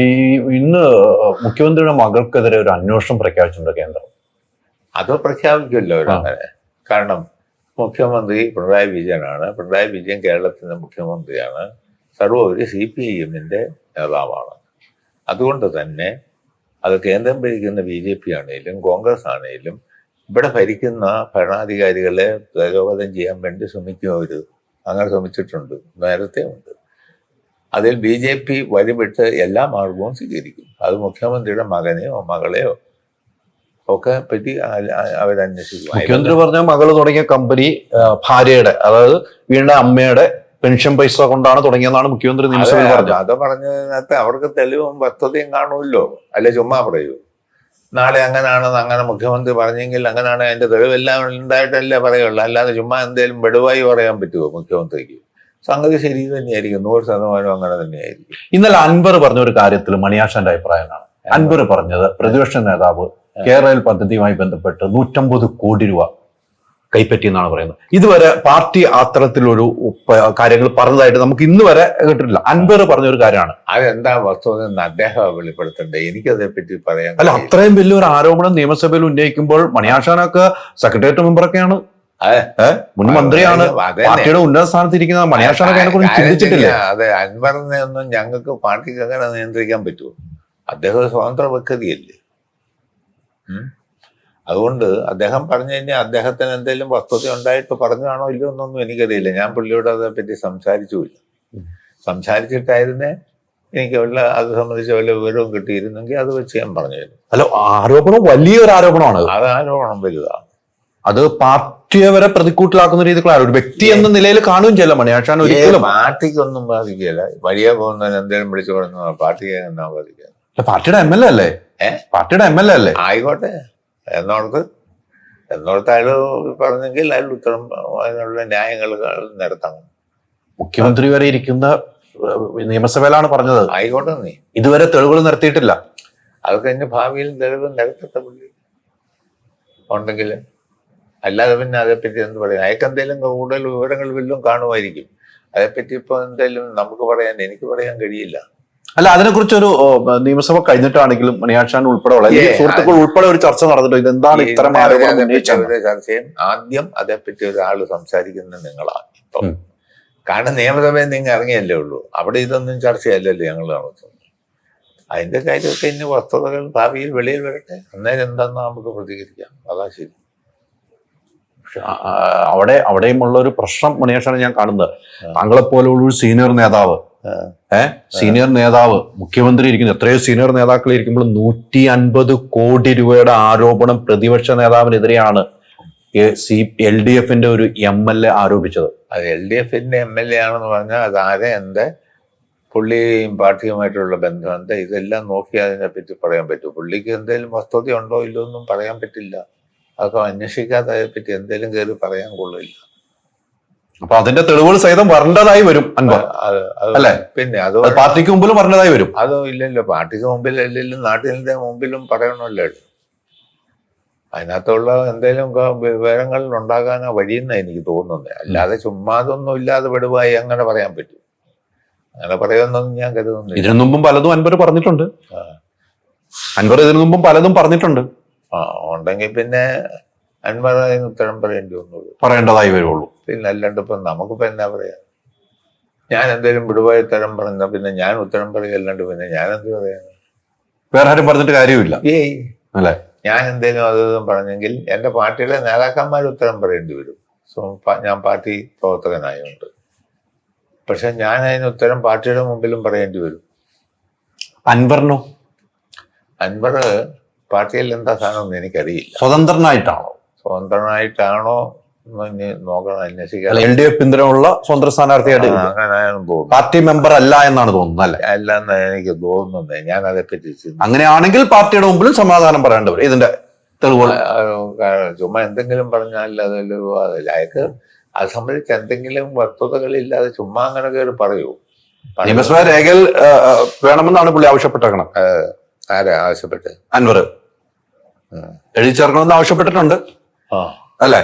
ഈ ഇന്ന് മുഖ്യമന്ത്രിയുടെ മകൾക്കെതിരെ ഒരു അന്വേഷണം പ്രഖ്യാപിച്ചിട്ടുണ്ട് കേന്ദ്രം. അത് പ്രഖ്യാപിക്കുമല്ലോ അങ്ങനെ കാരണം മുഖ്യമന്ത്രി പിണറായി വിജയനാണ്. പിണറായി വിജയൻ കേരളത്തിന്റെ മുഖ്യമന്ത്രിയാണ്. സർവോപരി സി പി ഐ എമ്മിന്റെ നേതാവാണ്. അതുകൊണ്ട് തന്നെ അത് കേന്ദ്രം ഭരിക്കുന്ന ബി ജെ പി ആണെങ്കിലും കോൺഗ്രസ് ആണെങ്കിലും ഇവിടെ ഭരിക്കുന്ന ഭരണാധികാരികളെ പ്രലോഭനം ചെയ്യാൻ വേണ്ടി ശ്രമിക്കുന്നവർ അങ്ങനെ ശ്രമിച്ചിട്ടുണ്ട്. നേരത്തെ ഉണ്ട്. അതിൽ ബി ജെ പി വഴിവിട്ട് എല്ലാ മാർഗവും സ്വീകരിക്കും. അത് മുഖ്യമന്ത്രിയുടെ മകനെയോ മകളെയോ ഒക്കെ പറ്റി അവരന്വേഷിക്കും. മുഖ്യമന്ത്രി പറഞ്ഞ മകൾ തുടങ്ങിയ കമ്പനി ഭാര്യയുടെ അതായത് വീണ്ടും അമ്മയുടെ പെൻഷൻ പൈസ കൊണ്ടാണ് തുടങ്ങിയതാണ് മുഖ്യമന്ത്രി നിയമസഭയിൽ അതെ, പറഞ്ഞത്. അത് പറഞ്ഞതിനകത്ത് അവർക്ക് തെളിവും വസ്തുതയും കാണുമല്ലോ. അല്ലെ ചുമ്മാ പറയൂ. നാളെ അങ്ങനാണെന്ന് അങ്ങനെ മുഖ്യമന്ത്രി പറഞ്ഞെങ്കിൽ അങ്ങനെയാണ് അതിന്റെ തെളിവെല്ലാം ഉണ്ടായിട്ടല്ലേ പറയുള്ളൂ. അല്ലാതെ ചുമ്മാ എന്തേലും വെടുവായി പറയാൻ പറ്റുമോ മുഖ്യമന്ത്രിക്ക്? സംഗതി ശരി തന്നെയായിരിക്കും. നൂറ് ശതമാനം അങ്ങനെ തന്നെയായിരിക്കും. ഇന്നലെ അൻവർ പറഞ്ഞ ഒരു കാര്യത്തിൽ മണിയാശാന്റെ അഭിപ്രായമാണ് അൻവർ. പറഞ്ഞത് പ്രതിപക്ഷ നേതാവ് കേരള പദ്ധതിയുമായി ബന്ധപ്പെട്ട് നൂറ്റമ്പത് കോടി രൂപ കൈപ്പറ്റി എന്നാണ് പറയുന്നത്. ഇതുവരെ പാർട്ടി അത്തരത്തിലൊരു കാര്യങ്ങൾ പറഞ്ഞതായിട്ട് നമുക്ക് ഇന്ന് വരെ കേട്ടിട്ടില്ല. അൻവർ പറഞ്ഞ ഒരു കാര്യമാണ്. അതെന്താ വസ്തുത എന്ന് അദ്ദേഹം വെളിപ്പെടുത്തണ്ടേ? എനിക്കതേ പറ്റി പറയാൻ അല്ല. അത്രയും വലിയൊരു ആരോപണം നിയമസഭയിൽ ഉന്നയിക്കുമ്പോൾ മണിയാഷാനൊക്കെ സെക്രട്ടേറിയറ്റ് മെമ്പറൊക്കെയാണ് മുൻ മന്ത്രിയാണ്. പാർട്ടിയുടെ ഉന്നത സ്ഥാനത്ത് ഇരിക്കുന്ന അതിനെ കുറിച്ച് കാര്യം അതെ അൻവറിനെ ഒന്നും ഞങ്ങൾക്ക് പാർട്ടിക്ക് അങ്ങനെ നിയന്ത്രിക്കാൻ പറ്റുമോ? അദ്ദേഹം സ്വതന്ത്ര വ്യക്തിയല്ലേ അതുകൊണ്ട് അദ്ദേഹം പറഞ്ഞു കഴിഞ്ഞാൽ അദ്ദേഹത്തിന് എന്തെങ്കിലും വസ്തുത ഉണ്ടായിട്ട് പറഞ്ഞതാണോ ഇല്ലയോ എന്നൊന്നും എനിക്കറിയില്ല. ഞാൻ പുള്ളിയോട് അതേപ്പറ്റി സംസാരിച്ചുമില്ല. സംസാരിച്ചിട്ടായിരുന്നേ എനിക്ക് വല്ല അത് സംബന്ധിച്ച വല്ല വിവരവും കിട്ടിയിരുന്നെങ്കിൽ അത് വെച്ച് ഞാൻ പറഞ്ഞിരുന്നു അല്ല ആരോപണം വലിയൊരു ആരോപണമാണ്. അത് ആരോപണം വലുതാണ്. അത് പാർട്ടിയെ വരെ പ്രതിക്കൂട്ടിലാക്കുന്ന രീതിക്കുള്ള ഒരു വ്യക്തി എന്ന നിലയിൽ കാണുകയും ചെയ്യില്ല മണിയാഷാൻ ഒരിക്കലും? പാർട്ടിക്കൊന്നും ബാധിക്കില്ല വഴിയെ പോകുന്നവൻ എന്തേലും വിളിച്ചു കൊടുക്കുന്ന പാർട്ടിയെ എന്നാ ബാധിക്കുക. പാർട്ടിയുടെ എം എൽ എ അല്ലേ? പാർട്ടിയുടെ എം എൽ എ അല്ലേ? ആയിക്കോട്ടെ. എന്നോർക്ക് എന്നോർത്ത് അയാൾ പറഞ്ഞെങ്കിൽ അയാൾ ഉത്തരം അതിനുള്ള ന്യായങ്ങൾ നിരത്തണം. മുഖ്യമന്ത്രി വരെ ഇരിക്കുന്ന നിയമസഭയിലാണ് പറഞ്ഞത്. ആയിക്കോട്ടെ നീ. ഇതുവരെ തെളിവുകൾ നിർത്തിയിട്ടില്ല അത് കഴിഞ്ഞ് ഭാവിയിൽ തെളിവ് നിരത്തത്തെ ഉണ്ടെങ്കിലും ഉണ്ടെങ്കിൽ അല്ലാതെ പിന്നെ അതേപ്പറ്റി എന്ത് പറയും അയാൾക്ക് എന്തെങ്കിലും കൂടുതൽ വിവരങ്ങൾ വല്ലതും കാണുമായിരിക്കും. അതേപ്പറ്റി ഇപ്പൊ എന്തെങ്കിലും നമുക്ക് പറയാൻ എനിക്ക് പറയാൻ കഴിയില്ല. അല്ല അതിനെക്കുറിച്ച് ഒരു നിയമസഭ കഴിഞ്ഞിട്ടാണെങ്കിലും മണിയാക്ഷാൻ ഉൾപ്പെടെ ഉള്ള സുഹൃത്തുക്കൾ ഉൾപ്പെടെ ഒരു ചർച്ച നടന്നിട്ടോ ഇതെന്താണ് ഇത്തരം ചർച്ചയും ആദ്യം അതേപ്പറ്റി ഒരാൾ സംസാരിക്കുന്നത് നിങ്ങളാണ്. ഇപ്പം കാരണം നിയമസഭയിൽ നിങ്ങൾ ഇറങ്ങിയല്ലേ ഉള്ളൂ. അവിടെ ഇതൊന്നും ചർച്ചയല്ലല്ലോ ഞങ്ങൾ നടത്തുന്നത്. അതിന്റെ കാര്യമൊക്കെ ഇനി വസ്തുതകൾ ഭാവിയിൽ വെളിയിൽ വരട്ടെ. അന്നേരം എന്താന്ന് നമുക്ക് പ്രതികരിക്കാം. അതാ ശരി. അവിടെ അവിടെയുമുള്ള ഒരു പ്രശ്നം മണിയേഷാണ് ഞാൻ കാണുന്നത്. താങ്കളെ പോലുള്ള ഒരു സീനിയർ നേതാവ് ഏഹ് സീനിയർ നേതാവ് മുഖ്യമന്ത്രി ഇരിക്കുന്നു. എത്രയോ സീനിയർ നേതാക്കൾ ഇരിക്കുമ്പോൾ നൂറ്റി അൻപത് കോടി രൂപയുടെ ആരോപണം പ്രതിപക്ഷ നേതാവിനെതിരെയാണ് സി എൽ ഡി എഫിന്റെ ഒരു എം എൽ എ ആരോപിച്ചത്. അത് എൽ ഡി എഫിന്റെ എം എൽ എ ആണെന്ന് പറഞ്ഞാൽ അത് ആരെ എന്ത് പുള്ളിയും പാർട്ടിയുമായിട്ടുള്ള ബന്ധം എന്താ ഇതെല്ലാം നോക്കി അതിനെ പറ്റി പറയാൻ പറ്റും പുള്ളിക്ക് എന്തെങ്കിലും വസ്തുത ഉണ്ടോ ഇല്ലോ ഒന്നും പറയാൻ പറ്റില്ല. അതൊക്കെ അന്വേഷിക്കാതെ പറ്റി എന്തെങ്കിലും കയറി പറയാൻ കൊള്ളില്ല. അപ്പൊ അതിന്റെ തെളിവുകൾ സഹിതം വരേണ്ടതായി വരും അല്ലേ? പിന്നെ അത് പാർട്ടിക്ക് മുമ്പിൽ പറഞ്ഞതായി വരും. അത് ഇല്ലല്ലോ പാർട്ടിക്ക് മുമ്പിൽ അല്ലെങ്കിലും നാട്ടിലിന്റെ മുമ്പിലും പറയണമല്ലോ. അതിനകത്തുള്ള എന്തെങ്കിലും വിവരങ്ങൾ ഉണ്ടാകാനാ വഴിയെന്നാ എനിക്ക് തോന്നുന്നത് അല്ലാതെ ചുമ്മാ അതൊന്നും ഇല്ലാതെ വിടുവായി അങ്ങനെ പറയാൻ പറ്റും. അങ്ങനെ പറയുമെന്നൊന്നും ഞാൻ കരുതുന്നില്ല. ഇതിനു മുമ്പും പലതും അൻവർ പറഞ്ഞിട്ടുണ്ട്. അൻപർ അൻവർ ഇതിനു മുമ്പും പലതും പറഞ്ഞിട്ടുണ്ട്. ആ ഉണ്ടെങ്കിൽ പിന്നെ അൻവർ അതിന് ഉത്തരം പറയേണ്ടി വന്നുള്ളൂ. പറയേണ്ടതായി വരുള്ളൂ പിന്നെ അല്ലാണ്ട് ഇപ്പം നമുക്കിപ്പോൾ എന്നാ പറയാ? ഞാൻ എന്തേലും വിടുവായി തരം പറഞ്ഞാൽ പിന്നെ ഞാൻ ഉത്തരം പറയുകയല്ലാണ്ട് പിന്നെ ഞാൻ എന്ത് പറയാൻ വേറെ ആരും പറഞ്ഞിട്ട് കാര്യമില്ല ഏയ്. അല്ലെ? ഞാൻ എന്തേലും അതൊന്നും പറഞ്ഞെങ്കിൽ എന്റെ പാർട്ടിയുടെ നേതാക്കന്മാർ ഉത്തരം പറയേണ്ടി വരും. സോ ഞാൻ പാർട്ടി പ്രവർത്തകനായുണ്ട്. പക്ഷെ ഞാൻ അതിന് ഉത്തരം പാർട്ടിയുടെ മുമ്പിലും പറയേണ്ടി വരും. അൻവറിനോ? അൻവർ പാർട്ടിയിൽ എന്താ സാധനം എനിക്കറിയില്ല. സ്വതന്ത്രനായിട്ടാണോ? സ്വതന്ത്രനായിട്ടാണോ എന്ന് നോക്കണം അന്വേഷിക്കാം എൽ ഡി എഫ് പിന്തുണയുള്ള സ്വതന്ത്ര സ്ഥാനാർത്ഥിയായിട്ട് പാർട്ടി മെമ്പർ അല്ല എന്നാണ് തോന്നുന്നത് അല്ല? അല്ലെന്ന് എനിക്ക് തോന്നുന്നത്. ഞാൻ അതേപ്പറ്റി അങ്ങനെയാണെങ്കിൽ പാർട്ടിയുടെ മുമ്പിലും സമാധാനം പറയേണ്ടവർ ഇതിന്റെ തെളിവുകൾ. ചുമ്മാ എന്തെങ്കിലും പറഞ്ഞാൽ അതൊരു അയക്ക് അയാൾക്ക് അത് സംബന്ധിച്ച് എന്തെങ്കിലും വസ്തുതകളില്ലാതെ ചുമ്മാ അങ്ങനെ കയറി പറയൂ. നിയമസഭ രേഖയിൽ വേണമെന്നാണ് പുള്ളി ആവശ്യപ്പെട്ടേക്കണം ആരാ ആവശ്യപ്പെട്ട്? അൻവർ. എഴുതി ചേർക്കണമെന്ന് ആവശ്യപ്പെട്ടിട്ടുണ്ട്. അല്ലേ അല്ലെ?